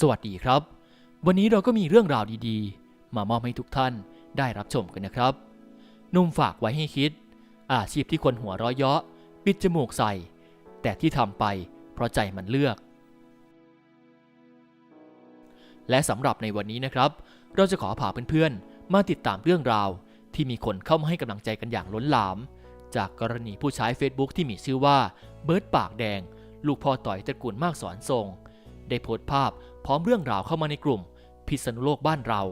สวัสดีครับ วันนี้เราก็มีเรื่องราวดีๆ มามอบให้ทุกท่านได้รับชมกันนะครับ นุ่มฝากไว้ให้คิด อาชีพที่คนหัวร้อยเยาะปิดจมูกใส่ แต่ที่ทำไปเพราะใจมันเลือก และสำหรับในวันนี้นะครับ เราจะขอพาเพื่อนๆ มาติดตามเรื่องราวที่มีคนเข้ามาให้กำลังใจกันอย่างล้นหลาม จากกรณีผู้ใช้ Facebook ที่มีชื่อว่าเบิร์ดปากแดง ลูกพ่อต่อยตระกูลมากสอนทรง ได้โพสต์ภาพ พร้อมเรื่องราวเข้ามาในกลุ่ม พิษณุโลกบ้านเรา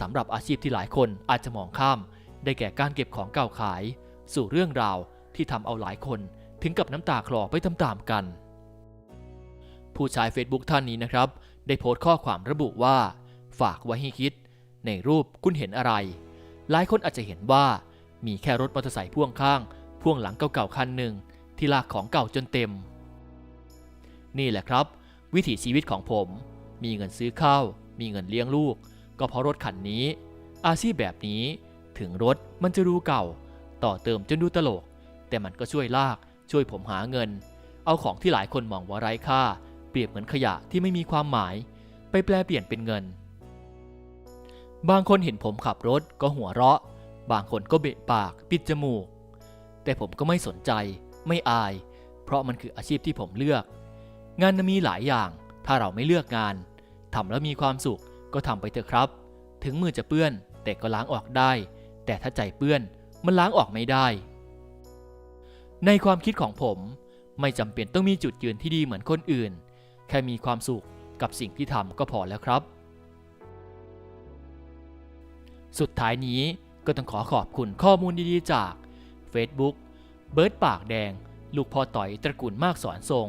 สำหรับอาชีพที่หลายคนอาจจะมองข้าม ได้แก่การเก็บของเก่าขาย สู่เรื่องราวที่ทำเอาหลายคนถึงกับน้ำตาคลอไปตามๆกัน ผู้ใช้ Facebook ท่านนี้นะครับ ได้โพสต์ข้อความระบุว่า ฝากไว้ให้คิด ในรูปคุณเห็นอะไร หลายคนอาจจะเห็นว่า มีแค่รถมอเตอร์ไซค์พ่วงข้าง พ่วงหลังเก่าๆคันหนึ่งที่ลากของเก่าจนเต็ม นี่แหละครับ วิถีชีวิตของผม มีเงินซื้อข้าว มีเงินเลี้ยงลูก ก็เพราะรถคันนี้ อาชีพแบบนี้ถึงรถมันจะดูเก่า ต่อเติมจนดูตลก แต่มันก็ช่วยลาก ช่วยผมหาเงิน เอาของที่หลายคนมองว่าไร้ค่า เปรียบเหมือนขยะที่ไม่มีความหมาย ไปแปลเปลี่ยนเป็นเงิน บางคนเห็นผมขับรถก็หัวเราะ บางคนก็เบะปาก ปิดจมูก แต่ผมก็ไม่สนใจ ไม่อาย เพราะมันคืออาชีพที่ผมเลือก งานมีหลายอย่าง ถ้าเราไม่เลือกงานทำแล้วมีความสุขก็ทำไปเถอะครับ ถึงมือจะเปื้อน แต่ก็ล้างออกได้ แต่ถ้าใจเปื้อนมันล้างออกไม่ได้ ในความคิดของผม ไม่จำเป็นต้องมีจุดยืนที่ดีเหมือนคนอื่น แค่มีความสุขกับสิ่งที่ทำก็พอแล้วครับ สุดท้ายนี้ก็ต้องขอขอบคุณข้อมูลดีๆจาก Facebook เบิร์ดปากแดง ลูกพ่อต่อยตระกูลมากสอนทรง